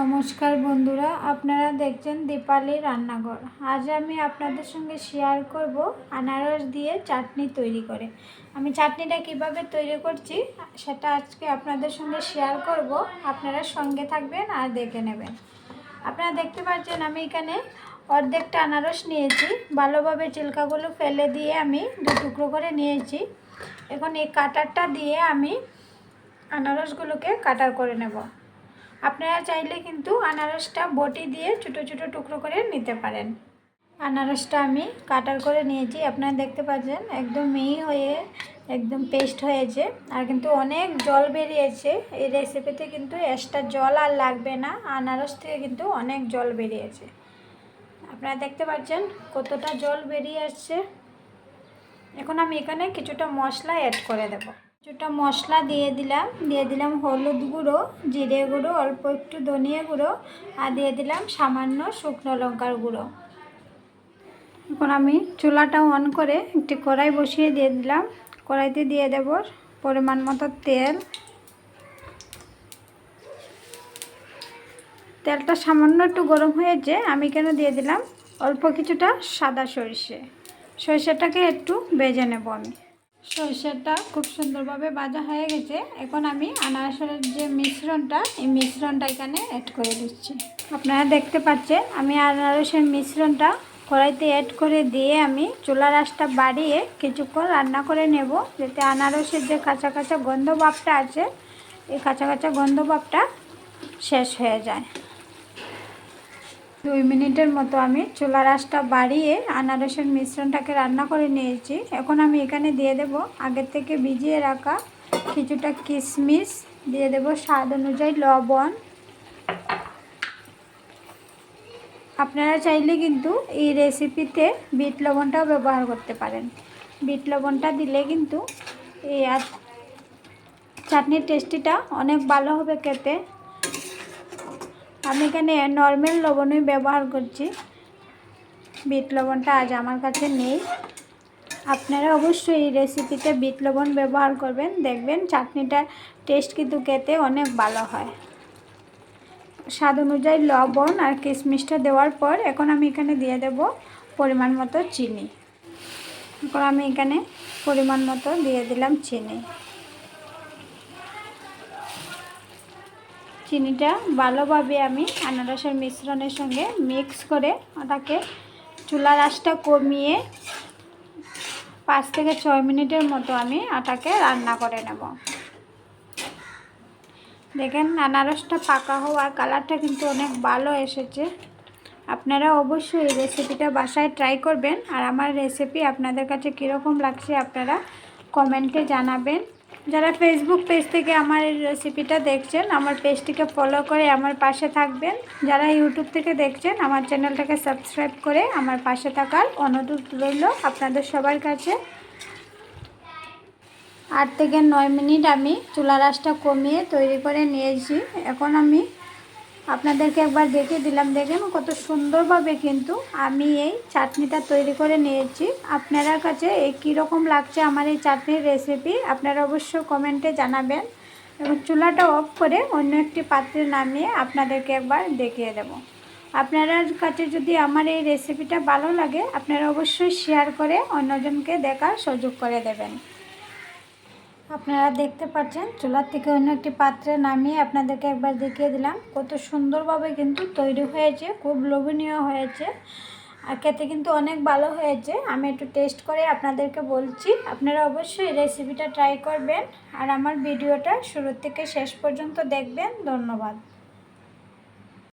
নমস্কার বন্ধুরা, আপনারা দেখছেন দীপালি রান্নাঘর। আজ আমি আপনাদের সঙ্গে শেয়ার করব আনারস দিয়ে চাটনি তৈরি করে। আমি চাটনিটা কীভাবে তৈরি করছি, সেটা আজকে আপনাদের সঙ্গে শেয়ার করব। আপনারা সঙ্গে থাকবেন আর দেখে নেবেন। আপনারা দেখতে পাচ্ছেন আমি এখানে অর্ধেকটা আনারস নিয়েছি। ভালোভাবে চিল্কাগুলো ফেলে দিয়ে আমি দু টুকরো করে নিয়েছি। এখন এই কাটারটা দিয়ে আমি আনারসগুলোকে কাটার করে নেব। আপনারা চাইলে কিন্তু আনারসটা বটি দিয়ে ছোটো ছোটো টুকরো করে নিতে পারেন। আনারসটা আমি কাটার করে নিয়েছি, আপনারা দেখতে পাচ্ছেন, একদম মিহি হয়ে, একদম পেস্ট হয়েছে। আর কিন্তু অনেক জল বেরিয়েছে, এই রেসিপিতে কিন্তু এক্সট্রা জল আর লাগবে না, আনারস থেকে কিন্তু অনেক জল বেরিয়েছে। আপনারা দেখতে পাচ্ছেন কতটা জল বেরিয়ে আসছে। এখন আমি এখানে কিছুটা মশলা অ্যাড করে দেবো। কিছুটা মশলা দিয়ে দিলাম। দিয়ে দিলাম হলুদ গুঁড়ো, জিরে গুঁড়ো, অল্প একটু ধনিয়া গুঁড়ো আর দিয়ে দিলাম সামান্য শুকনো লঙ্কার গুঁড়ো। এখন আমি চুলাটা অন করে একটি কড়াই বসিয়ে দিয়ে দিলাম। কড়াইতে দিয়ে দেব পরিমাণ মতো তেল। তেলটা সামান্য একটু গরম হয়েছে, আমি কেন দিয়ে দিলাম? অল্প কিছুটা সাদা সরিষে। সরিষাটাকে একটু বেজে নেব আমি। সরষেটা খুব সুন্দরভাবে ভাজা হয়ে গেছে। এখন আমি আনারসের যে মিশ্রণটা, এই মিশ্রণটা এখানে অ্যাড করে দিচ্ছি। আপনারা দেখতে পাচ্ছেন, আমি আনারসের মিশ্রণটা কড়াইতে অ্যাড করে দিয়ে আমি চুলা রাসটা বাড়িয়ে কিছুক্ষণ রান্না করে নেব, যাতে আনারসের যে কাঁচা কাঁচা গন্ধ ভাবটা আছে, এই কাঁচা কাঁচা গন্ধ ভাবটা শেষ হয়ে যায়। দুই মিনিটের মতো আমি চুলা রাসটা বাড়িয়ে আনারসের মিশ্রণটাকে রান্না করে নিয়েছি। এখন আমি এখানে দিয়ে দেব আগের থেকে ভিজিয়ে রাখা কিছুটা কিশমিশ, দিয়ে দেব স্বাদ অনুযায়ী লবণ। আপনারা চাইলে কিন্তু এই রেসিপিতে বিট লবণটাও ব্যবহার করতে পারেন। বিট লবণটা দিলে কিন্তু এই চাটনির টেস্টিটা অনেক ভালো হবে খেতে। আমি এখানে নর্মাল লবণই ব্যবহার করছি। বিট লবণটা আজ আমার কাছে নেই। আপনারা অবশ্যই এই রেসিপিতে বিট লবণ ব্যবহার করবেন। দেখবেন চাটনিটার টেস্ট কিন্তু খেতে অনেক ভালো হয়। স্বাদ অনুযায়ী লবণ আর কিশমিশটা দেওয়ার পর এখন আমি এখানে দিয়ে দেব পরিমাণ মতো চিনি। এখন আমি এখানে পরিমাণ মতো দিয়ে দিলাম চিনি। চিনিটা ভালোভাবে আমি আনারসের মিশ্রণের সঙ্গে মিক্স করে ওটাকে চুলার আঁচটা কমিয়ে পাঁচ থেকে ছয় মিনিটের মতো আমি আটাকে রান্না করে নেব। দেখেন আনারসটা পাকা হওয়ার কালারটা কিন্তু অনেক ভালো এসেছে। আপনারা অবশ্যই রেসিপিটা বাসায় ট্রাই করবেন। আর আমার রেসিপি আপনাদের কাছে কীরকম লাগছে আপনারা কমেন্টে জানাবেন। যারা ফেসবুক পেজ থেকে আমার রেসিপিটা দেখছেন, আমার পেজটিকে ফলো করে আমার পাশে থাকবেন। যারা ইউটিউব থেকে দেখছেন, আমার চ্যানেলটাকে সাবস্ক্রাইব করে আমার পাশে থাকার অনুরোধ রইল আপনাদের সবার কাছে। আট থেকে নয় মিনিট আমি চুলা রাসটা কমিয়ে তৈরি করে নিয়েছি। এখন আমি আপনাদেরকে একবার দেখে দিলাম। দেখেন কত সুন্দরভাবে কিন্তু আমি এই চাটনিটা তৈরি করে নিয়েছি। আপনারা কাছে এই কীরকম লাগছে আমার এই চাটনির রেসিপি আপনারা অবশ্যই কমেন্টে জানাবেন। এবং চুলাটা অফ করে অন্য একটি পাত্রে নামিয়ে আপনাদেরকে একবার দেখিয়ে দেব। আপনার কাছে যদি আমার এই রেসিপিটা ভালো লাগে, আপনারা অবশ্যই শেয়ার করে অন্যজনকে দেখার সুযোগ করে দেবেন। আপনারা দেখতে পাচ্ছেন, চুলার থেকে অন্য একটি পাত্রে নামিয়ে আপনাদেরকে একবার দেখিয়ে দিলাম। কত সুন্দরভাবে কিন্তু তৈরি হয়েছে, খুব লোভনীয় হয়েছে আর খেতে কিন্তু অনেক ভালো হয়েছে। আমি একটু টেস্ট করে আপনাদেরকে বলছি, আপনারা অবশ্যই রেসিপিটা ট্রাই করবেন। আর আমার ভিডিওটা শুরু থেকে শেষ পর্যন্ত দেখবেন। ধন্যবাদ।